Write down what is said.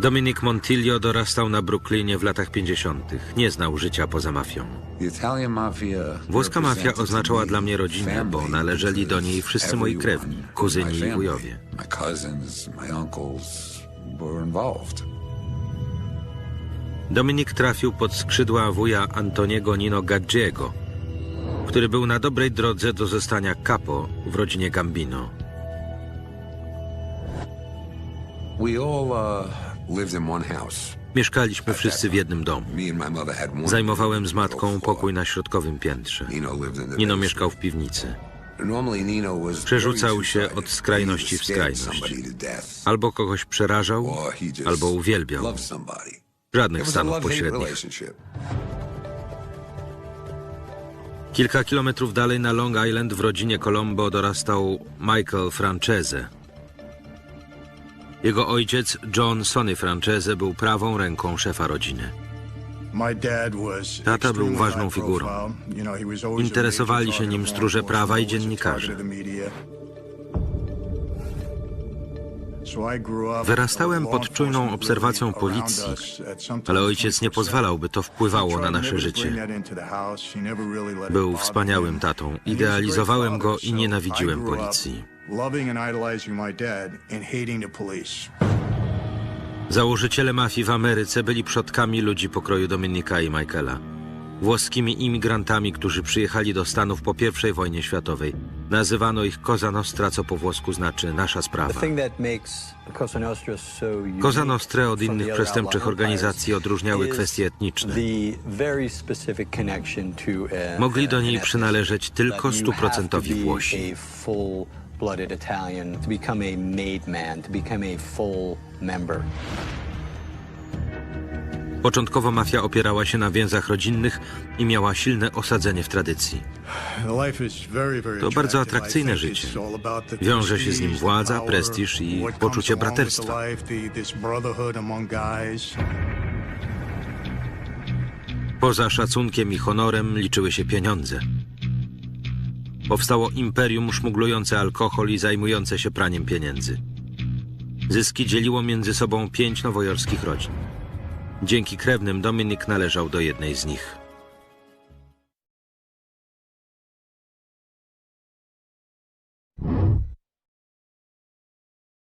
Dominic Montillo dorastał na Brooklynie w latach 50. Nie znał życia poza mafią. Włoska mafia oznaczała dla mnie rodzinę, bo należeli do niej wszyscy moi krewni, kuzyni i wujowie. Dominik trafił pod skrzydła wuja Antoniego Nino Gaggiego, który był na dobrej drodze do zostania capo w rodzinie Gambino. Mieszkaliśmy wszyscy w jednym domu. Zajmowałem z matką pokój na środkowym piętrze. Nino mieszkał w piwnicy. Przerzucał się od skrajności w skrajność. Albo kogoś przerażał, albo uwielbiał. Żadnych stanów pośrednich. Kilka kilometrów dalej na Long Island w rodzinie Colombo dorastał Michael Francese. Jego ojciec, John Sonny Francese, był prawą ręką szefa rodziny. Tata był ważną figurą. Interesowali się nim stróże prawa i dziennikarze. Wyrastałem pod czujną obserwacją policji, ale ojciec nie pozwalał, by to wpływało na nasze życie. Był wspaniałym tatą. Idealizowałem go i nienawidziłem policji. Założyciele mafii w Ameryce byli przodkami ludzi pokroju Dominika i Michaela. Włoskimi imigrantami, którzy przyjechali do Stanów po I wojnie światowej. Nazywano ich Cosa Nostra, co po włosku znaczy nasza sprawa. Cosa Nostra od innych przestępczych organizacji odróżniały kwestie etniczne. etniczne. Mogli do niej przynależeć tylko stuprocentowi Włosi. Początkowo mafia opierała się na więzach rodzinnych i miała silne osadzenie w tradycji. To bardzo atrakcyjne życie. Wiąże się z nim władza, prestiż i poczucie braterstwa. Poza szacunkiem i honorem liczyły się pieniądze. Powstało imperium szmuglujące alkohol i zajmujące się praniem pieniędzy. Zyski dzieliło między sobą pięć nowojorskich rodzin. Dzięki krewnym Dominik należał do jednej z nich.